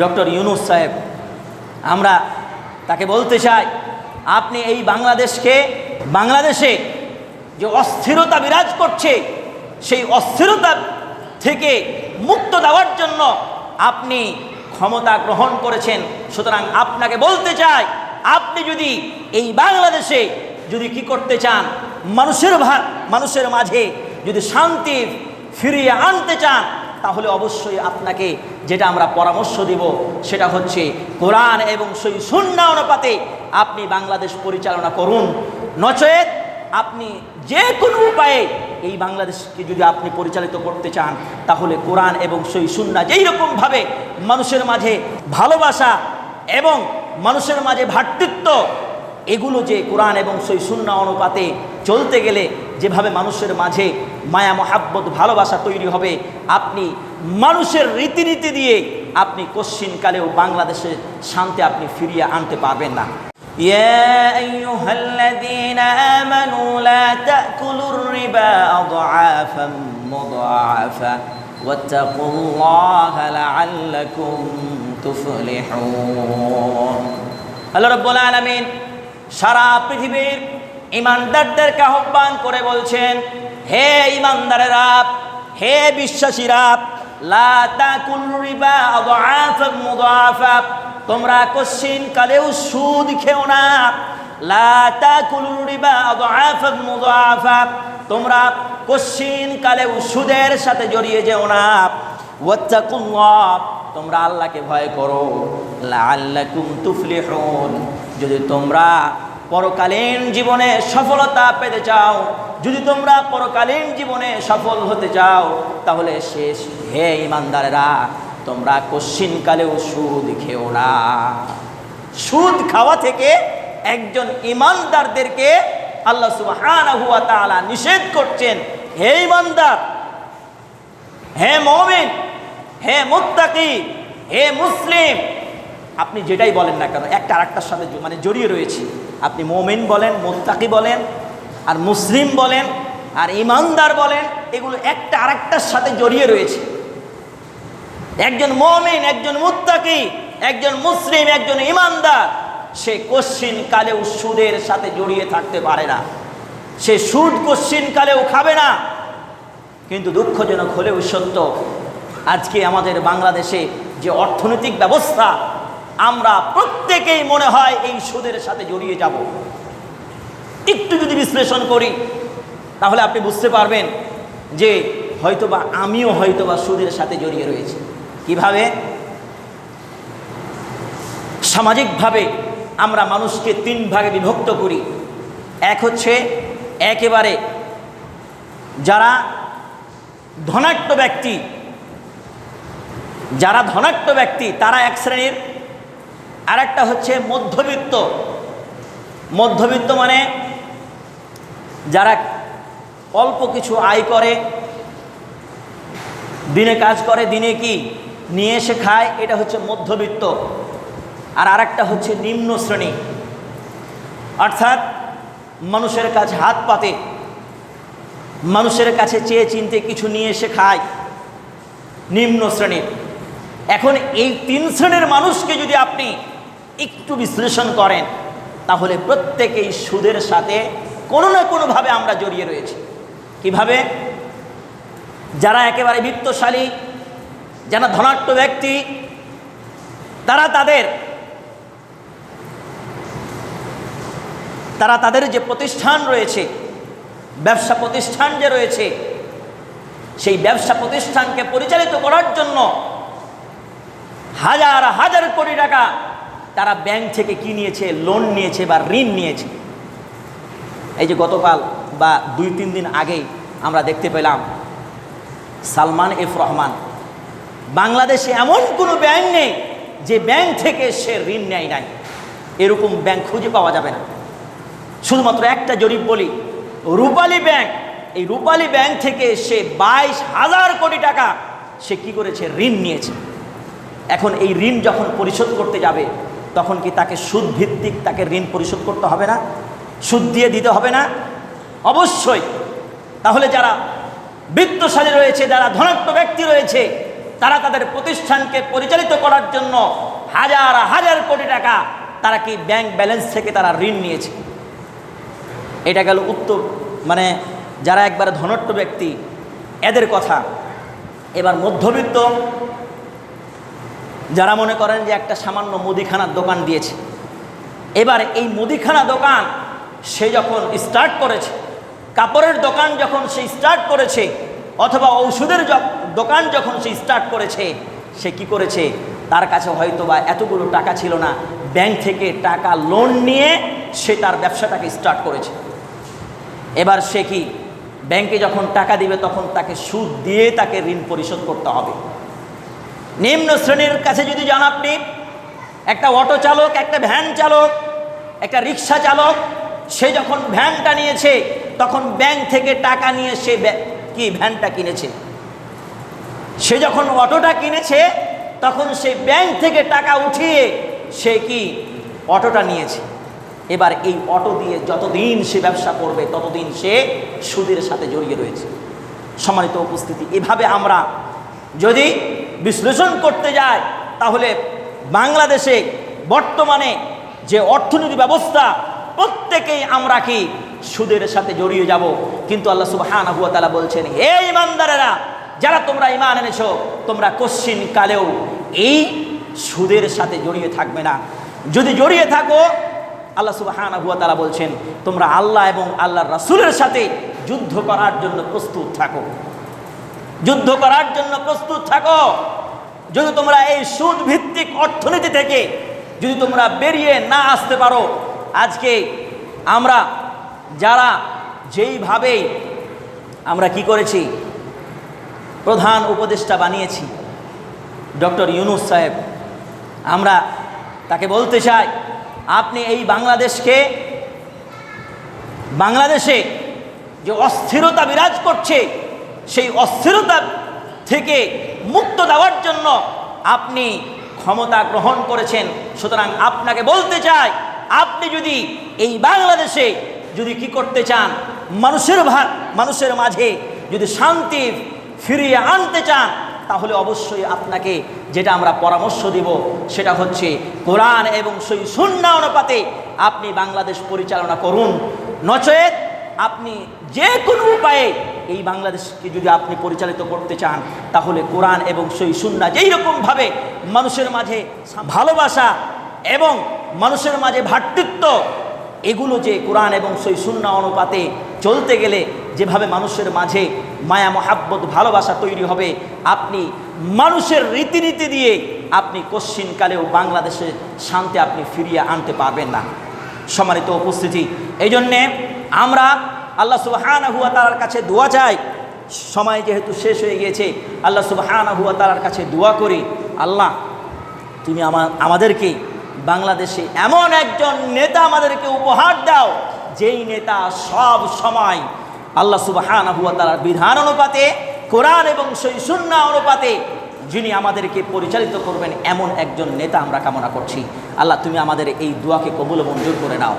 Doctor Yunus সাহেব, আমরা তাকে বলতে চাই, আপনি এই বাংলাদেশকে, বাংলাদেশে যে অস্থিরতা বিরাজ করছে, সেই অস্থিরতা থেকে মুক্ত দেওয়ার জন্য আপনি ক্ষমতা গ্রহণ করেছেন। সুতরাং আপনাকে বলতে চাই, আপনি যদি এই বাংলাদেশে যদি কি করতে চান, মানুষের মানুষের মাঝে যদি শান্তি ফিরিয়ে আনতে চান তাহলে অবশ্যই আপনাকে যেটা আমরা পরামর্শ দিব, সেটা হচ্ছে কোরআন এবং সেই শূন্য অনুপাতে আপনি বাংলাদেশ পরিচালনা করুন। নচেত আপনি যে কোনো উপায়ে এই বাংলাদেশকে যদি আপনি পরিচালিত করতে চান, তাহলে কোরআন এবং সেই সুন্না যেই রকমভাবে মানুষের মাঝে ভালোবাসা এবং মানুষের মাঝে ভ্রাতৃত্ব এগুলো যে কোরআন এবং সেই শূন্য অনুপাতে চলতে গেলে যেভাবে মানুষের মাঝে মায়া মহাব্বত ভালোবাসা তৈরি হবে আপনি মানুষের রীতিনীতি দিয়ে আপনি কশ্চিনকালেও বাংলাদেশে শান্তি আপনি ফিরিয়ে আনতে পারবেন না يا أيها الذين آمنوا لا تأكلوا الربا أضعافا مضاعفا واتقوا الله لعلكم تفلحون আল্লাহ রব্বুল আলামিন সারা পৃথিবীর ইমানদারদেরকে আহ্বান করে বলছেন, হে ইমানদারেরা, হে বিশ্বাসীরা মুদাআফা তোমরা কশ্চিন কালেও সুদ খেও না। তোমরা কশ্চিন কালেও সুদের সাথে জড়িয়ে যেও না। তোমরা আল্লাহকে ভয় করো। লাআল্লাকুম তুফলিহুন, যদি তোমরা পরকালীন জীবনে সফলতা পেতে চাও। যদি তোমরা পরকালীন জীবনে সফল হতে চাও, তাহলে শেষ হে ইমানদারেরা, তোমরা কশ্চিনকালেও সুদ খেও না। সুদ খাওয়া থেকে একজন ইমানদারদেরকে আল্লাহ তাআলা নিষেধ করছেন, হে ইমানদার, হে মমিন, হে মুত্তাকি, হে মুসলিম আপনি যেটাই বলেন না কেন, একটা আরেকটার সাথে মানে জড়িয়ে রয়েছে। আপনি মমিন বলেন, মোত্তাকি বলেন, আর মুসলিম বলেন, আর ইমানদার বলেন, এগুলো একটা আরেকটার সাথে জড়িয়ে রয়েছে। একজন মমিন, একজন মুত্তাকি, একজন মুসলিম, একজন ইমানদার, সে কশ্চিন কালেও সুদের সাথে জড়িয়ে থাকতে পারে না। সে সুদ কশ্চিন কালেও খাবে না। কিন্তু দুঃখজনক হলেও সত্য, আজকে আমাদের বাংলাদেশে যে অর্থনৈতিক ব্যবস্থা আমরা প্রত্যেকেই মনে হয় এই সুদের সাথে জড়িয়ে যাব। একটু যদি বিশ্লেষণ করি, তাহলে আপনি বুঝতে পারবেন যে হয়তোবা আমিও হয়তোবা সুদের সাথে জড়িয়ে রয়েছি। কীভাবে? সামাজিকভাবে আমরা মানুষকে তিন ভাগে বিভক্ত করি। এক হচ্ছে একেবারে যারা ধনাঢ্য ব্যক্তি, যারা ধনাঢ্য ব্যক্তি, তারা এক শ্রেণির আর একটা হচ্ছে মধ্যবিত্ত। মধ্যবিত্ত মানে যারা অল্প কিছু আয় করে, দিনে কাজ করে, দিনে কি? নিয়ে এসে খায়, এটা হচ্ছে মধ্যবিত্ত। আর আরেকটা হচ্ছে নিম্ন শ্রেণি। অর্থাৎ মানুষের কাছে হাত পাতে, মানুষের কাছে চেয়ে চিনতে কিছু নিয়ে এসে খায়, নিম্ন শ্রেণির। এখন এই তিন শ্রেণির মানুষকে যদি আপনি একটু বিশ্লেষণ করেন, তাহলে প্রত্যেকেই সুদের সাথে কোনো না কোনোভাবে আমরা জড়িয়ে রয়েছি। কীভাবে? যারা একেবারে বিত্তশালী, যারা ধনাঢ্য ব্যক্তি, তারা তাদের তারা তাদের যে প্রতিষ্ঠান রয়েছে, ব্যবসা প্রতিষ্ঠান যে রয়েছে, সেই ব্যবসা প্রতিষ্ঠানকে পরিচালিত করার জন্য হাজার হাজার কোটি টাকা তারা ব্যাংক থেকে কি নিয়েছে? লোন নিয়েছে বা ঋণ নিয়েছে। এই যে গতকাল বা দুই, তিন দিন আগেই আমরা দেখতে পেলাম সালমান এফ রহমান, বাংলাদেশে এমন কোনো ব্যাংক নেই যে ব্যাংক থেকে সে ঋণ নেয় নাই। এরকম ব্যাংক খুঁজে পাওয়া যাবে না। শুধুমাত্র একটা জরিপ বলি, রূপালী ব্যাংক, এই রূপালী ব্যাংক থেকে সে বাইশ হাজার কোটি টাকা সে কি করেছে? ঋণ নিয়েছে। এখন এই ঋণ যখন পরিশোধ করতে যাবে তখন কি তাকে সুদ ভিত্তিক তাকে ঋণ পরিশোধ করতে হবে না? সুদ দিয়ে দিতে হবে না? অবশ্যই। তাহলে যারা বৃত্তশালী রয়েছে, যারা ধনাত্ম ব্যক্তি রয়েছে, তারা তাদের প্রতিষ্ঠানকে পরিচালিত করার জন্য হাজার হাজার কোটি টাকা তারা কি ব্যাংক ব্যালেন্স থেকে তারা ঋণ নিয়েছে? এটা গেল উত্তর। মানে যারা একবার ধনট্ট ব্যক্তি, এদের কথা। এবার মধ্যবিত্ত যারা মনে করেন যে একটা সামান্য মুদিখানার দোকান দিয়েছে। এবার এই মুদিখানা দোকান সে যখন স্টার্ট করেছে, কাপড়ের দোকান যখন সে স্টার্ট করেছে, অথবা ঔষধের দোকান যখন সে স্টার্ট করেছে, সে কি করেছে? তার কাছে হয়তো বা এতগুলো টাকা ছিল না ব্যাংক থেকে টাকা লোন নিয়ে সে তার ব্যবসাটাকে স্টার্ট করেছে। এবার সে কি ব্যাংকে যখন টাকা দিবে, তখন তাকে সুদ দিয়ে তাকে ঋণ পরিশোধ করতে হবে। নিম্ন শ্রেণির কাছে যদি যান আপনি, একটা অটো চালক, একটা ভ্যান চালক, একটা রিক্সা চালক, সে যখন ভ্যানটা নিয়েছে, তখন ব্যাংক থেকে টাকা নিয়ে সে কি, ভ্যানটা কিনেছে। সে যখন অটোটা কিনেছে, তখন সে ব্যাংক থেকে টাকা উঠিয়ে সে কি, অটোটা নিয়েছে। এবার এই অটো দিয়ে যতদিন সে ব্যবসা করবে, ততদিন সে সুদের সাথে জড়িয়ে রয়েছে। সম্মানিত উপস্থিতি, এভাবে আমরা যদি বিশ্লেষণ করতে যায়, তাহলে বাংলাদেশে বর্তমানে যে অর্থনীতি ব্যবস্থা, প্রত্যেকেই আমরা কি সুদের সাথে জড়িয়ে যাব? কিন্তু আল্লাহ সুবহানাহু ওয়া তাআলা বলছেন, হে ইমানদারেরা যারা তোমরা ইমান এনেছো, তোমরা কশ্চিন কালেও এই সুদের সাথে জড়িয়ে থাকবে না। যদি জড়িয়ে থাকো, আল্লাহ সুবহানাহু ওয়া তাআলা বলছেন, তোমরা আল্লাহ এবং আল্লাহর রাসূলের সাথে যুদ্ধ করার জন্য প্রস্তুত থাকো। যুদ্ধ করার জন্য প্রস্তুত থাকো। যদি তোমরা এই সুদ ভিত্তিক অর্থনীতি থেকে যদি তোমরা বেরিয়ে না আসতে পারো, আজকে আমরা যারা যেইভাবে আমরা কি করেছি, প্রধান উপদেষ্টা বানিয়েছি, ডক্টর ইউনুস সাহেব, আমরা তাকে বলতে চাই, আপনি এই বাংলাদেশকে, বাংলাদেশে যে অস্থিরতা বিরাজ করছে সেই অস্থিরতা থেকে মুক্ত দেওয়ার জন্য আপনি ক্ষমতা গ্রহণ করেছেন। সুতরাং আপনাকে বলতে চাই, আপনি যদি এই বাংলাদেশে যদি কি করতে চান, মানুষের মানুষের মাঝে যদি শান্তি ফিরিয়ে আনতে চান, তাহলে অবশ্যই আপনাকে যেটা আমরা পরামর্শ দিব, সেটা হচ্ছে কোরআন এবং সেই শূন্য অনুপাতে আপনি বাংলাদেশ পরিচালনা করুন। নচেত আপনি যে কোনো উপায়ে এই বাংলাদেশকে যদি আপনি পরিচালিত করতে চান, তাহলে কোরআন এবং সেই সুন্না যেই রকমভাবে মানুষের মাঝে ভালোবাসা এবং মানুষের মাঝে ভ্রাতৃত্ব এগুলো যে কোরআন এবং সেই সুন্না অনুপাতে চলতে গেলে যেভাবে মানুষের মাঝে মায়া, মহাব্বত, ভালোবাসা তৈরি হবে, আপনি মানুষের রীতিনীতি দিয়ে আপনি কশ্চিনকালেও বাংলাদেশে শান্তি আপনি ফিরিয়ে আনতে পারবেন না। সম্মানিত উপস্থিতি, এই জন্যে আমরা আল্লাহ সুবাহানা হুয়া তালার কাছে দোয়া চাই। সময় যেহেতু শেষ হয়ে গিয়েছে, আল্লাহ সুবাহানা হুয়া তালার কাছে দোয়া করি। আল্লাহ, তুমি আমার আমাদেরকে বাংলাদেশে এমন একজন নেতা আমাদেরকে উপহার দাও, যেই নেতা সব সময় আল্লাহ সুবাহানা হুয়া তালার বিধান অনুপাতে, কোরআন এবং সেই শূন্য অনুপাতে যিনি আমাদেরকে পরিচালিত করবেন, এমন একজন নেতা আমরা কামনা করছি। আল্লাহ, তুমি আমাদের এই দোয়াকে কবুল মঞ্জুর করে নাও।